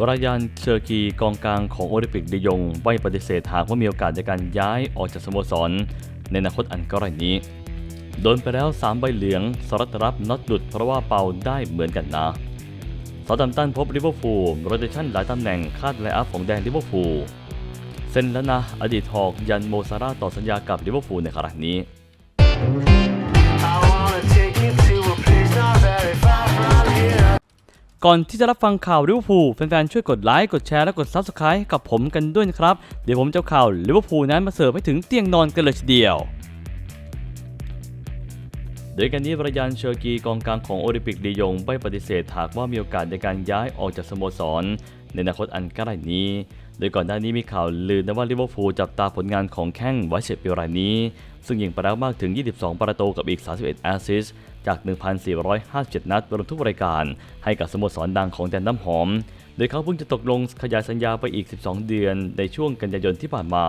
วรายานเชอร์กีกองกลางของโอลิมปิกเดยงไม่ปฏิเสธหากว่ามีโอกาสในการย้ายออกจากสโมสร ในอนาคตอันใกล้นี้ โดนไปแล้ว 3 ใบเหลืองสรัตรับน็อตหลุดเพราะว่าเป่าได้เหมือนกันนะซาดัมตันพบลิเวอร์พูลโรเตชันหลายตำแหน่งคาดไลอัพของแดงลิเวอร์พูลเซ็นแล้วนะ อดีตหอกยันโมซาร่าต่อสัญญากับลิเวอร์พูลในครั้งนี้ ก่อนที่จะรับฟังข่าวลิเวอร์พูลแฟนๆช่วยกดไลค์กดแชร์และกด Subscribe กับผมกันด้วยนะครับ เดี๋ยวผมจะเอาข่าวลิเวอร์พูลนั้นมาเสิร์ฟให้ถึงเตียงนอนกันเลยทีเดียวโดยการนี้บรยานเชอร์กีกองกลางของโอลิมปิกลียงไม่ปฏิเสธหากว่ามีโอกาสในการย้ายออกจากสโมสร ในอนาคตอันใกล้นี้ โดยก่อนหน้านี้มีข่าวลือนะว่าลิเวอร์พูลจับตาผลงานของแข้งไวเชตเปียรายนี้ ซึ่งยิงไปแล้วมากถึง 22 ประตูกับอีก 31 แอสซิสต์ จาก 1,457 นัดรวมทุกรายการให้กับสโมสรดังของแดนน้ำหอม โดยเขาเพิ่งจะตกลงขยายสัญญาไปอีก 12 เดือนในช่วงกันยายนที่ผ่านมา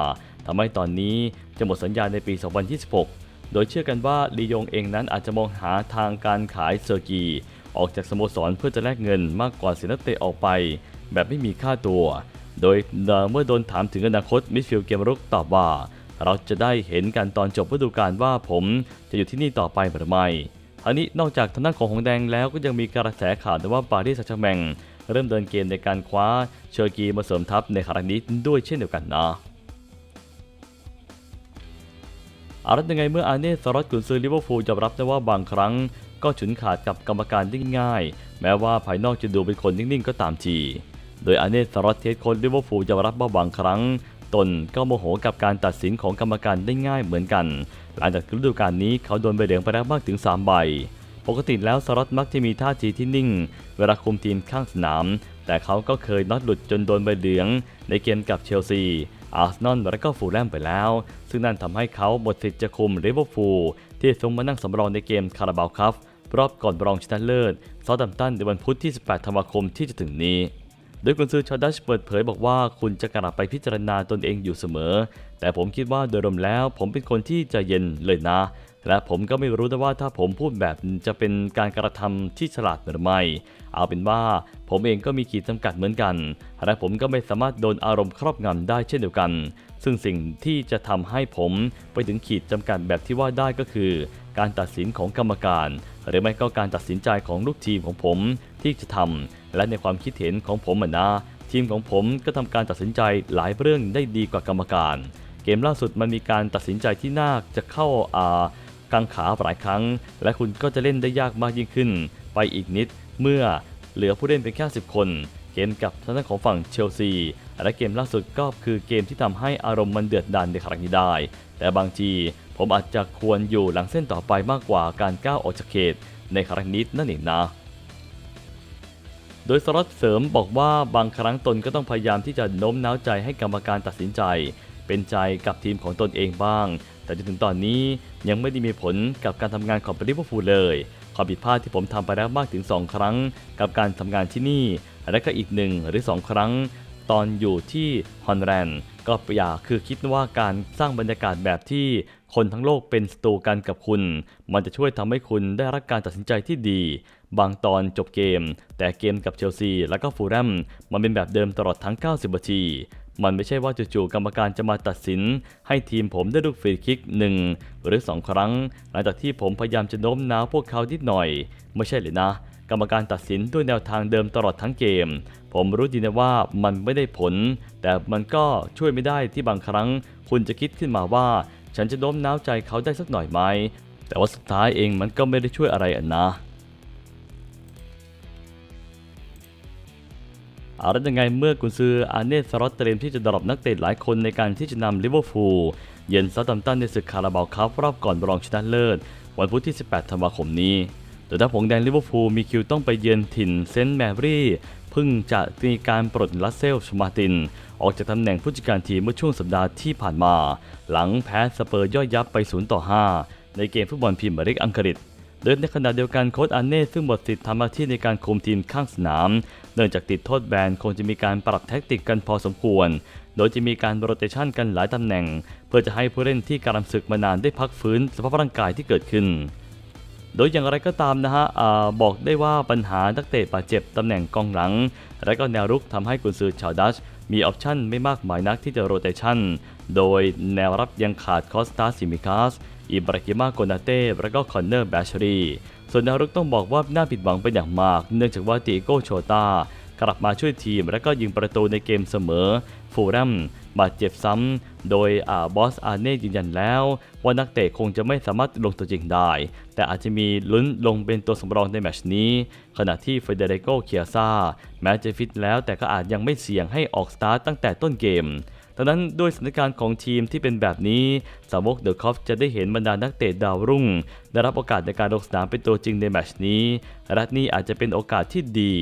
ทำให้ตอนนี้จะหมดสัญญาในปี 2026 โดยเชื่อกันว่าลียงเองนั้นอาจจะมองหาทางการขายเซอร์กีออกจากสโมสรเพื่อจะแลกเงินมากกว่าเสียนักเตะออกไป แบบไม่มีค่าตัว โดยเมื่อโดนถามถึงอนาคตมิดฟิลด์เกมรุกตอบว่า เราจะได้เห็นกันตอนจบฤดูกาลว่าผมจะอยู่ที่นี่ต่อไปหรือไม่ ทั้งนี้นอกจากทางด้านของหงแดงแล้วก็ยังมีกระแสข่าวตว่าปารีสแซงต์แชร์แมงเริ่มเดินเกมในการคว้าเชอร์กีมาเสริมทัพในครั้งนี้ด้วยเช่นเดียวกันนะอารัตยังไงเมื่ออาเน่สล็อตกุนซือลิเวอร์พูลยอมรับได้ว่าบางครั้งก็ฉุนขาดกับกรรมการได้ง่าย แม้ว่าภายนอกจะดูเป็นคนนิ่งๆก็ตามที โดยอาเน่สล็อตเทสโค้ชลิเวอร์พูลยอมรับว่าบางครั้ง ตนก็โมโหกับการตัดสินของกรรมการได้ง่ายเหมือนกัน หลังจากฤดูกาลนี้เขาโดนใบเหลืองไปแล้วมากถึง 3 ใบ ปกติแล้วสล็อตมักจะมีท่าทีที่นิ่ง เวลาคุมทีมข้างสนาม แต่เขาก็เคยน็อตหลุดจนโดนใบเหลือง ในเกมกับเชลซีอาร์เซนอลและก็ฟูลแลมไปแล้ว ซึ่งนั่นทำให้เขาหมดสิทธิ์จะคุมลิเวอร์พูลที่ทรงมานั่งสำรองในเกมคาราบาวคัพรอบก่อนรองชนะเลิศซาดัมตันในวันพุธที่ 18 ธันวาคมที่จะถึงนี้ โดยกุนซือชอดัชเปิดเผยบอกว่าคุณจะกลับไปพิจารณาตนเองอยู่เสมอ แต่ผมคิดว่าโดยรวมแล้ว ผมเป็นคนที่ใจเย็นเลยนะ และผมก็ไม่รู้นะว่าถ้าผมพูดแบบจะเป็นการกระทำที่ฉลาดหรือไม่ เอาเป็นว่าผมเองก็มีขีดจำกัดเหมือนกัน และผมก็ไม่สามารถโดนอารมณ์ครอบงำได้เช่นเดียวกัน ซึ่งสิ่งที่จะทำให้ผมไปถึงขีดจำกัดแบบที่ว่าได้ก็คือ การตัดสินของกรรมการ หรือไม่ก็การตัดสินใจของลูกทีมของผมที่จะทำและในความคิดเห็นของผมอะนะทีมของผมก็ทำการตัดสินใจหลายเรื่องได้ดีกว่ากรรมการ เกมล่าสุดมันมีการตัดสินใจที่น่าจะเข้าอ่ากังขาหลายครั้ง และคุณก็จะเล่นได้ยากมากยิ่งขึ้น ไปอีกนิดเมื่อเหลือผู้เล่นเพียงแค่ 10 คนเกมกับทางด้านของฝั่งเชลซี และเกมล่าสุดก็คือเกมที่ทำให้อารมณ์มันเดือดดันในครั้งนี้ได้ แต่บางทีผมอาจจะควรอยู่หลังเส้นต่อไปมากกว่าการก้าวออกจากเขตในครั้งนี้นั่นเองนะ โดยสล็อตเสริมบอกว่าบางครั้งตนก็ต้องพยายามที่จะโน้มน้าวใจให้กรรมการตัดสินใจ เป็นใจกับทีมของตนเองบ้าง แต่จนถึงตอนนี้ยังไม่ได้มีผลกับการทำงานของลิเวอร์พูลเลยความผิดพลาดที่ผมทำไปแล้วมากถึง 2 ครั้ง กับการทำงานที่นี่ และก็อีกหนึ่งหรือ 2 ครั้ง ตอนอยู่ที่ฮอนแลนด์ ก็อย่าคือคิดว่าการสร้างบรรยากาศแบบที่คนทั้งโลกเป็นศัตรูกันกับคุณ มันจะช่วยทำให้คุณได้รับการตัดสินใจที่ดี บางตอนจบเกม แต่เกมกับเชลซีและก็ฟูแลมมันเป็นแบบเดิมตลอดทั้ง 90นาทีมันไม่ใช่ว่าจู่ๆกรรมการจะมาตัดสิน ให้ทีมผมได้ลูกฟรีคิกหนึ่งหรือ 2 ครั้ง หลังจากที่ผมพยายามจะโน้มน้าวพวกเขานิดหน่อย ไม่ใช่เลยนะ กรรมการตัดสินด้วยแนวทางเดิมตลอดทั้งเกม ผมรู้ดีนะว่ามันไม่ได้ผล แต่มันก็ช่วยไม่ได้ที่บางครั้ง คุณจะคิดขึ้นมาว่า ฉันจะโน้มน้าวใจเขาได้สักหน่อยไหม แต่ว่าสุดท้ายเองมันก็ไม่ได้ช่วยอะไรอะนะอาแล้วยังไงเมื่อกุนซืออาเนสสล็อตเตรียมที่จะดรอปนักเตะหลายคนในการที่จะนำลิเวอร์พูลเยือนซาตัมตันในศึกคาราบาวคัพรอบก่อนรองชนะเลิศ วันพุธที่ 18 ธันวาคมนี้ โดยถ้าผงแดงลิเวอร์พูลมีคิวต้องไปเยือนถิ่นเซนต์แมรี่เพิ่งจะมีการปลดลัสเซลชมาติน ออกจากตำแหน่งผู้จัดการทีมเมื่อช่วงสัปดาห์ที่ผ่านมา หลังแพ้สเปอร์ย่อยยับไป 0 ต่อ 5 ในเกมฟุตบอลพรีเมียร์ลีกอังกฤษโดยในขณะเดียวกันโค้ชอันเน่ซึ่งหมดสิทธิ์ทำหน้าที่ในการคุมทีมข้างสนาม เนื่องจากติดโทษแบนคงจะมีการปรับแท็กติกกันพอสมควร โดยจะมีการโรเตชันกันหลายตำแหน่ง เพื่อจะให้ผู้เล่นที่การำศึกมานานได้พักฟื้นสภาพร่างกายที่เกิดขึ้น โดยอย่างไรก็ตามนะฮะบอกได้ว่าปัญหานักเตะบาดเจ็บตำแหน่งกองหลัง และก็แนวรุกทำให้กุนซือชาวดัชมีออปชั่นไม่มากมายนักที่จะโรเตชันโดยแนวรับยังขาดคอสตาซิมิคาสอิบราฮิมาโกนาเต้และก็คอนเนอร์แบชรีส่วนแนวรุกต้องบอกว่าน่าผิดหวังเป็นอย่างมาก เนื่องจากว่าติโก้โชตา กลับมาช่วยทีม และก็ยิงประตูในเกมเสมอ ฟูรัมบาดเจ็บซ้ำ โดยอาบอสอาเน่ยืนยันแล้ว ว่านักเตะคงจะไม่สามารถลงตัวจริงได้ แต่อาจจะมีลุ้นลงเป็นตัวสำรองในแมชนี้ ขณะที่เฟเดริโกเคียซาแม้จะฟิตแล้วแต่ก็อาจยังไม่เสี่ยงให้ออกสตาร์ตตั้งแต่ต้นเกม ดังนั้นด้วยสถานการณ์ของทีมที่เป็นแบบนี้ สาวกเดอะคอฟจะได้เห็นบรรดานักเตะดาวรุ่ง ได้รับโอกาสในการลงสนามเป็นตัวจริงในแมชนี้และนี่อาจจะเป็นโอกาสที่ดี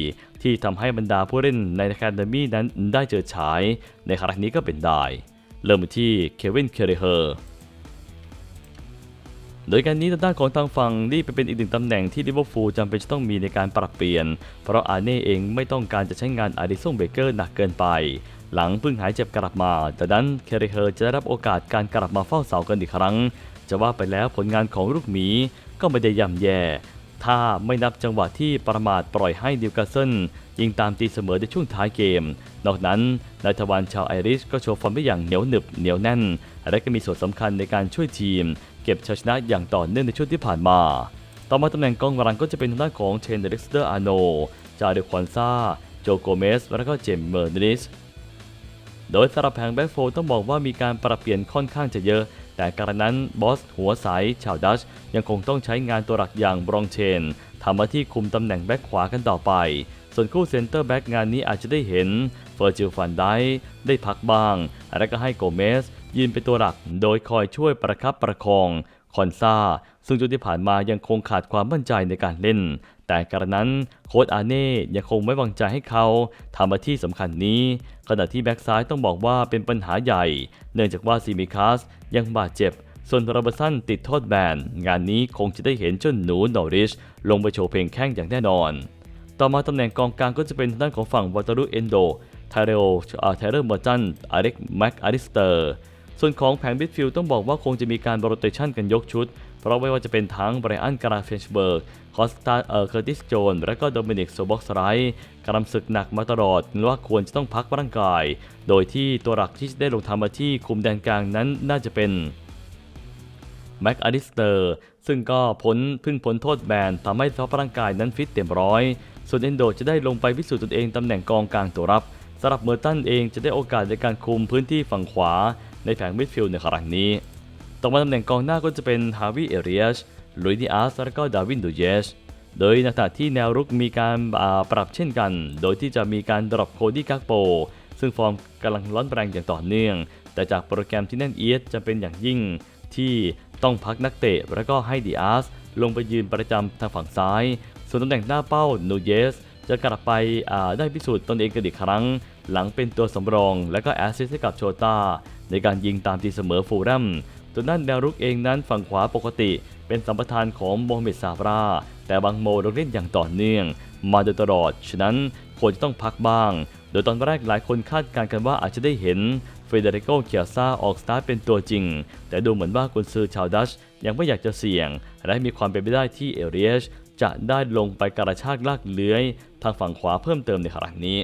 ที่ทำให้บรรดาผู้เล่นในแคนามีนั้นได้เจอฉาย ในครั้งนี้ก็เป็นได้ เริ่มที่เควิน เคเรเฮอร์โดยการนี้ทางด้านของทางฝั่งนี่เป็นอีกหนึ่งตำแหน่งที่ลิเวอร์พูลจำเป็นจะต้องมีในการปรับเปลี่ยน เพราะอาเน่เองไม่ต้องการจะใช้งานอาริสซงเบเกอร์หนักเกินไป หลังเพิ่งหายเจ็บกลับมาแต่นั้นเคเรเฮอร์จะได้รับโอกาสการกลับมาเฝ้าเสากันอีกครั้ง จะว่าไปแล้วผลงานของลูกหมีก็ไม่ได้ย่ำแย่ ถ้าไม่นับจังหวะที่ประมาทปล่อยให้ดิวกาเซนยิงตามตีเสมอในช่วงท้ายเกม นอกนั้นนายทวารชาวไอริชก็โชว์ฟอร์มได้อย่างเหนียวหนึบเหนียวแน่น และก็มีส่วนสำคัญในการช่วยทีม เก็บชัยชนะอย่างต่อเนื่องในช่วงที่ผ่านมา ต่อมาตำแหน่งกองกลางก็จะเป็นทางด้านของเชนเดริกสเตอร์อาโนจาเดควอนซาโจโกเมสและก็เจมส์เมอร์นิส โดยสำหรับแผงแบ็กโฟร์ต้องบอกว่ามีการปรับเปลี่ยนค่อนข้างจะเยอะ แต่การนั้นบอสหัวใสชาวดัชยังคงต้องใช้งานตัวหลักอย่างบรองเชนทำหน้าที่คุมตำแหน่งแบ็กขวากันต่อไป ส่วนคู่เซนเตอร์แบ็กงานนี้อาจจะได้เห็นเฟอร์จิลฟันไดได้พักบ้าง และก็ให้โกเมสยืนเป็นตัวหลัก โดยคอยช่วยประคับประคองคอนซาซึ่งจนที่ผ่านมายังคงขาดความมั่นใจในการเล่น แต่กระนั้นโค้ชอาเน่ยังคงไม่วางใจให้เขาทำหน้าที่สำคัญนี้ ขณะที่แบ็กซ้ายต้องบอกว่าเป็นปัญหาใหญ่ เนื่องจากว่าซิมิคัสยังบาดเจ็บ ส่วนรเบสันติดโทษแบน งานนี้คงจะได้เห็นเจ้าหนูนอริช ลงไปโชว์เพลงแข้งอย่างแน่นอน ต่อมาตำแหน่งกองกลางก็จะเป็นด้านของฝั่งวัตารุเอนโดไทเรลไทเรลเมอร์จันอาริกแม็กอาริสเตอร์ส่วนของแผงมิดฟิลด์ต้องบอกว่าคงจะมีการโรเตชันกันยกชุด ราะไม่ว่าจะเป็นทั้งไบรอันกราเฟนชเบิร์กคอสตาเออเคอร์ติสโจน และก็โดมินิกโซบ็อกสไรกำลังศึกหนักมาตลอดว่าควรจะต้องพักร่างกาย โดยที่ตัวหลักที่จะได้ลงทำมาที่คุมแดนกลางนั้นน่าจะเป็นแม็กอลิสเตอร์ซึ่งก็พ้นพึ่งพ้นโทษแบนทำให้สภาพร่างกายนั้นฟิตเต็มร้อย ส่วนเอนโดจะได้ลงไปพิสูจน์ตนเองตำแหน่งกองกลางตัวรับสำหรับเมอร์ตันเองจะได้โอกาสในการคุมพื้นที่ฝั่งขวาในแผงมิดฟิลด์ในครั้งนี้ ต่อมาตำแหน่งกองหน้าก็จะเป็นฮาวิเอเรียชลุยดิอาสและก็ดาวินดูเยชโดยในขณะที่แนวรุกมีการปรับเช่นกัน โดยที่จะมีการดรอปโคดี้กักโป ซึ่งฟอร์มกำลังร้อนแรงอย่างต่อเนื่อง แต่จากโปรแกรมที่แน่นเอียดจะเป็นอย่างยิ่งที่ต้องพักนักเตะแล้วก็ให้ดิอาสลงไปยืนประจำทางฝั่งซ้าย ส่วนตำแหน่งหน้าเป้านูเยสจะกลับไปได้พิสูจน์ตนเองกันอีกครั้ง หลังเป็นตัวสำรอง และก็แอสซิสต์ให้กับโชตาในการยิงตามตีเสมอฟูลแรมตัวด้านแนวรุกเองนั้นฝั่งขวาปกติ เป็นสัมปทานของโมฮัมเหม็ดซาบรา แต่บางโมลงเล่นอย่างต่อเนื่อง มาโดยตลอด ฉะนั้นควรจะต้องพักบ้าง โดยตอนแรกหลายคนคาดการณ์กันว่าอาจจะได้เห็นเฟเดริโกเคียซาออกสตาร์ทเป็นตัวจริง แต่ดูเหมือนว่ากุนซือชาวดัชยังไม่อยากจะเสี่ยง และมีความเป็นไปได้ที่เอเรียชจะได้ลงไปกระชากลากเลื้อย ทางฝั่งขวาเพิ่มเติมในครั้งนี้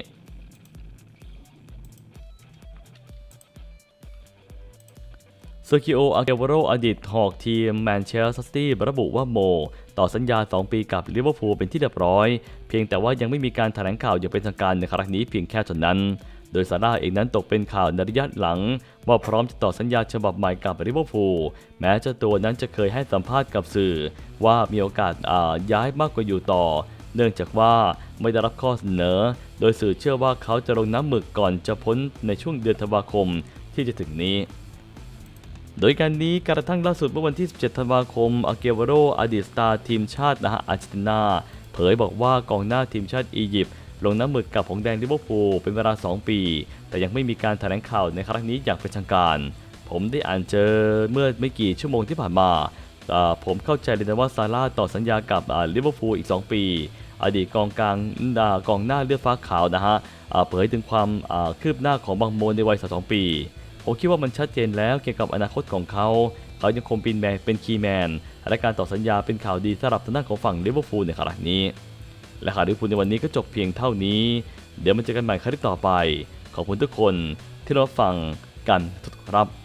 โซคิโอ อาเกวโร อดีตหอกทีมแมนเชสเตอร์ซิตี้ระบุว่าโม ต่อสัญญา 2 ปีกับลิเวอร์พูลเป็นที่เรียบร้อย เพียงแต่ว่ายังไม่มีการแถลงข่าวอย่างเป็นทางการในครั้งนี้เพียงแค่เท่านั้น โดยซาร่าเองนั้นตกเป็นข่าวในระยะหลัง ว่าพร้อมจะต่อสัญญาฉบับใหม่กับลิเวอร์พูลแม้เจ้าตัวนั้นจะเคยให้สัมภาษณ์กับสื่อ ว่ามีโอกาสอ่าย้ายมากกว่าอยู่ต่อ เนื่องจากว่าไม่ได้รับข้อเสนอ โดยสื่อเชื่อว่าเขาจะลงน้ำหมึกก่อนจะพ้นในช่วงเดือนธันวาคมที่จะถึงนี้ โดยการนี้กระทั่งล่าสุดเมื่อวันที่ 17 ธันวาคมอาเกวโรอดีตสตาร์ทีมชาตินะฮะอาร์เจนตินา เผยบอกว่ากองหน้าทีมชาติอียิปต์ลงน้ำหมึกกับผงแดงลิเวอร์พูลเป็นเวลา 2 ปี แต่ยังไม่มีการแถลงข่าวในครั้งนี้อย่างเป็นทางการ ผมได้อ่านเจอเมื่อไม่กี่ชั่วโมงที่ผ่านมาผมเข้าใจเลยนะว่าซาร่าต่อสัญญากับลิเวอร์พูลอีก 2 ปี อดีตกองกลางกองหน้าเลือดฟ้าขาวนะฮะเผยถึงความคืบหน้าของบางโมนในวัย32ปี ผมคิดว่ามันชัดเจนแล้วเกี่ยวกับอนาคตของเขา เขายังคงเป็นแมนเป็นคีย์แมนและการต่อสัญญาเป็นข่าวดีสำหรับทางด้านของฝั่งลิเวอร์พูลในขณะนี้ และข่าวลิเวอร์พูลในวันนี้ก็จบเพียงเท่านี้ เดี๋ยวมาเจอกันใหม่ครั้งต่อไป ขอบคุณทุกคนที่รับฟังกันทุกครับ